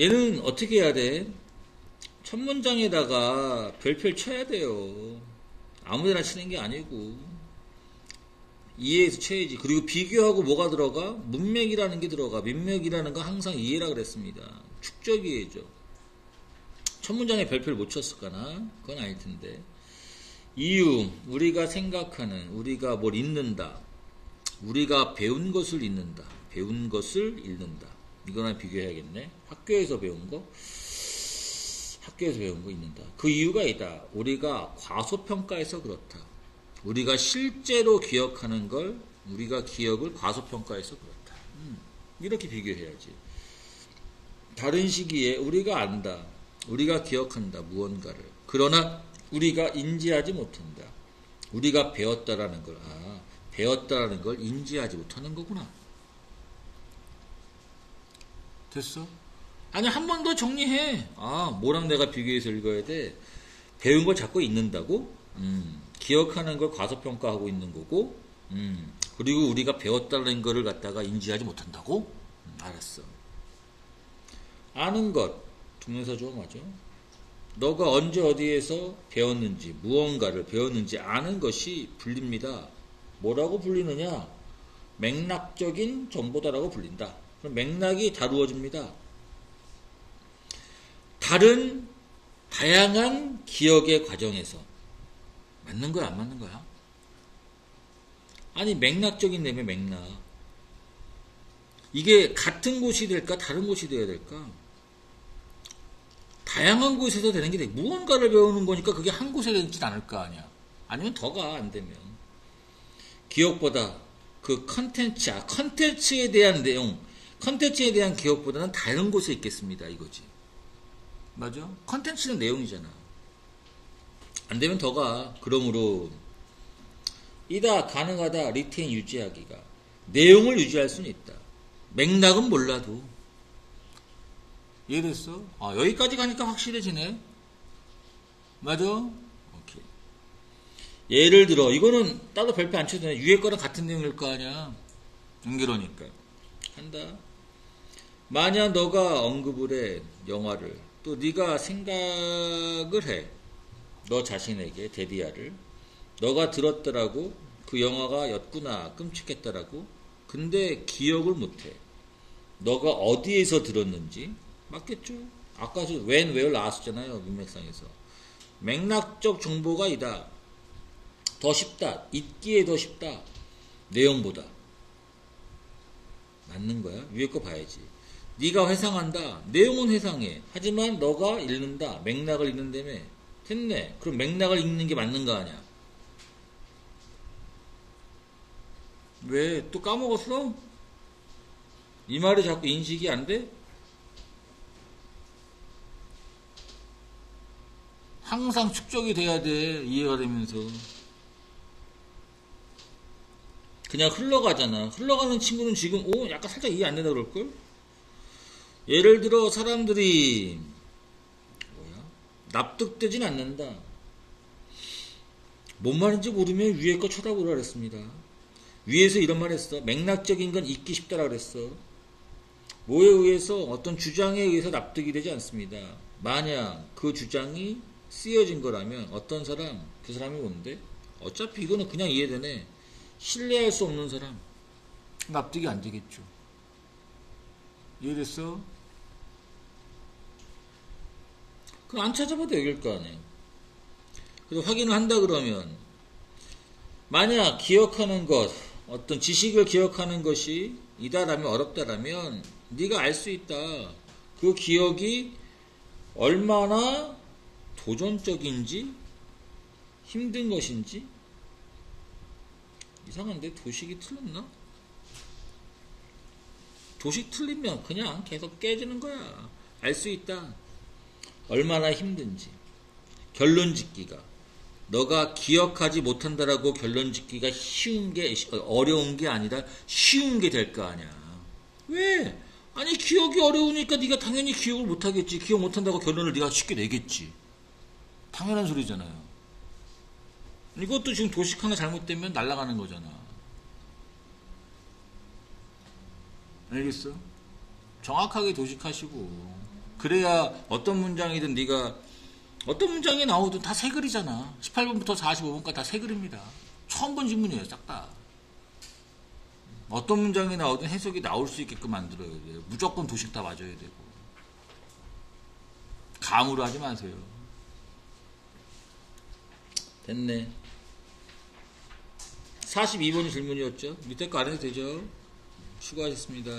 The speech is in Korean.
얘는 어떻게 해야 돼? 첫 문장에다가 별표를 쳐야 돼요. 아무데나 치는 게 아니고. 이해해서 쳐야지. 그리고 비교하고 뭐가 들어가? 문맥이라는 게 들어가. 민맥이라는 건 항상 이해라 그랬습니다. 축적 이해죠. 첫 문장에 별표를 못 쳤을까나? 그건 아닐 텐데. 이유, 우리가 생각하는, 우리가 뭘 읽는다. 우리가 배운 것을 읽는다. 배운 것을 읽는다. 이거랑 비교해야겠네. 학교에서 배운 거, 학교에서 배운 거 읽는다. 그 이유가 있다. 우리가 과소평가해서 그렇다. 우리가 실제로 기억하는 걸, 우리가 기억을 과소평가해서 그렇다. 음, 이렇게 비교해야지. 다른 시기에 우리가 안다. 우리가 기억한다. 무언가를. 그러나 우리가 인지하지 못한다. 우리가 배웠다라는 걸, 아, 배웠다라는 걸 인지하지 못하는 거구나. 됐어? 아니, 한 번 더 정리해. 아, 뭐랑 내가 비교해서 읽어야 돼? 배운 걸 자꾸 읽는다고? 음, 기억하는 걸 과소평가하고 있는 거고, 음, 그리고 우리가 배웠다는 거를 갖다가 인지하지 못한다고? 음, 알았어. 아는 것, 동명사죠, 맞아. 너가 언제 어디에서 배웠는지, 무언가를 배웠는지 아는 것이 불립니다. 뭐라고 불리느냐? 맥락적인 정보다라고 불린다. 맥락이 다루어집니다. 다른 다양한 기억의 과정에서 맞는 거야 안 맞는 거야? 아니 맥락적인 내면 맥락 이게 같은 곳이 될까 다른 곳이 되어야 될까? 다양한 곳에서 되는 게 돼. 무언가를 배우는 거니까 그게 한 곳에 되진 않을 거 아니야. 아니면 더가 안 되면 기억보다 그 컨텐츠, 아, 컨텐츠에 대한 내용, 컨텐츠에 대한 기억보다는 다른 곳에 있겠습니다. 이거지. 맞아? 컨텐츠는 내용이잖아. 안 되면 더 가. 그러므로 이다 가능하다 리테인 유지하기가 내용을 유지할 수는 있다. 맥락은 몰라도 이해됐어? 아 여기까지 가니까 확실해지네. 맞아? 예를 들어 이거는 따로 별표 안 쳐도 되네. 위에 거랑 같은 내용일 거 아니야. 연결하니까 한다. 만약 너가 언급을 해 영화를 또 네가 생각을 해. 너 자신에게 데디아를 너가 들었더라고 그 영화가 였구나 끔찍했더라고 근데 기억을 못해 너가 어디에서 들었는지 맞겠죠? 아까 저 when, where 나왔었잖아요 문맥상에서. 맥락적 정보가 이다. 더 쉽다. 잊기에 더 쉽다. 내용보다. 맞는 거야? 위에 거 봐야지 네가 회상한다 내용은 회상해 하지만 너가 읽는다 맥락을 읽는다며 됐네 그럼 맥락을 읽는 게 맞는 거 아니야 왜? 또 까먹었어? 이 말이 자꾸 인식이 안 돼? 항상 축적이 돼야 돼. 이해가 되면서. 그냥 흘러가잖아. 흘러가는 친구는 지금, 오, 약간 살짝 이해 안 된다 그럴걸? 예를 들어, 사람들이, 뭐야? 납득되진 않는다. 뭔 말인지 모르면 위에 거 쳐다보라 그랬습니다. 위에서 이런 말 했어. 맥락적인 건 잊기 쉽다라 그랬어. 뭐에 의해서 어떤 주장에 의해서 납득이 되지 않습니다. 만약 그 주장이 쓰여진 거라면 어떤 사람, 그 사람이 뭔데? 어차피 이거는 그냥 이해되네. 신뢰할 수 없는 사람. 납득이 안 되겠죠. 이해됐어? 그럼 안 찾아봐도 여길 거 아니에요. 그래서 확인을 한다 그러면 만약 기억하는 것, 어떤 지식을 기억하는 것이 이다라면 어렵다라면 네가 알 수 있다. 그 기억이 얼마나 도전적인지 힘든 것인지 이상한데 도식이 틀렸나? 도식 틀리면 그냥 계속 깨지는 거야. 알 수 있다. 얼마나 힘든지. 결론 짓기가. 너가 기억하지 못한다라고 결론 짓기가 쉬운 게, 어려운 게 아니라 쉬운 게 될 거 아니야. 왜? 아니, 기억이 어려우니까 네가 당연히 기억을 못 하겠지. 기억 못 한다고 결론을 네가 쉽게 내겠지. 당연한 소리잖아요. 이것도 지금 도식 하나 잘못되면 날아가는 거잖아. 알겠어? 정확하게 도식하시고 그래야 어떤 문장이든 네가 어떤 문장이 나오든 다 세 글이잖아. 18번부터 45번까지 다 세 글입니다. 처음 본 질문이에요, 싹 다. 어떤 문장이 나오든 해석이 나올 수 있게끔 만들어야 돼요. 무조건 도식 다 맞아야 되고. 감으로 하지 마세요. 됐네. 42번 질문이었죠? 밑에 거 안 해도 되죠? 수고하셨습니다.